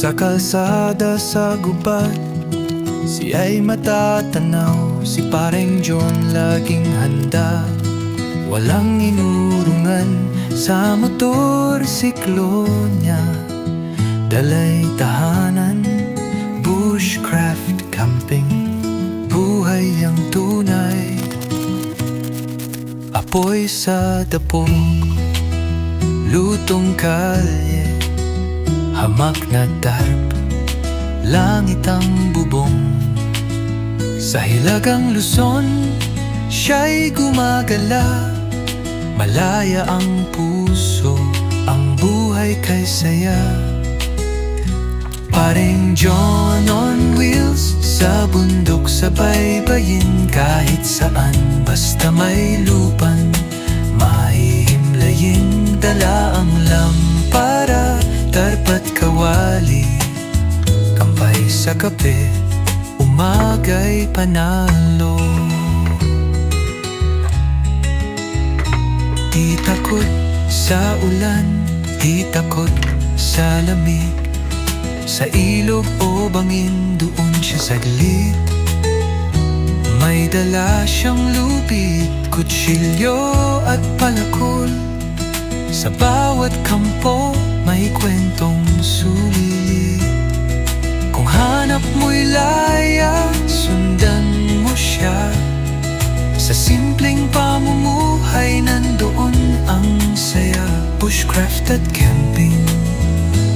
Sa kalsada sa gubat Si ay matatanaw. Si pareng John laging handa. Walang inurungan Sa motor siklo niya. Dalay tahanan Bushcraft camping. Buhay ang tunay. Apoy sa dapog Lutong kalye Hamak na tarp Langit ang bubong. Sa hilagang Luzon Siya'y gumagala. Malaya ang puso Ang buhay kay saya. Paring John on wheels Sa bundok sa baybayin Kahit saan Basta may lupan sa kape Umagay panalo. Di takot sa ulan Di takot sa lamig. Sa ilog o bangin Doon siya saglit. May dala siyang lupit Kutsilyo at palakol. Sa bawat kampo May kwentong sulit hanap mo'y laya. Sundan mo siya. Sa simpleng pamumuhay nandoon ang saya. Bushcraft at camping,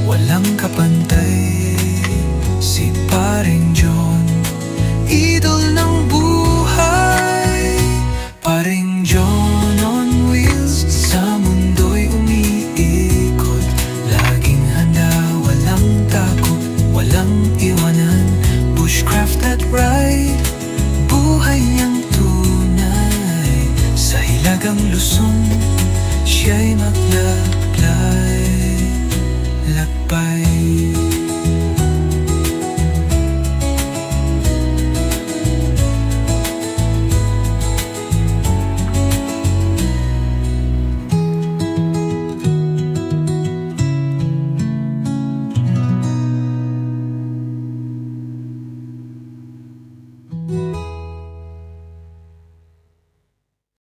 walang kapantay tunay Sa hilagang Luzon, siya'y magla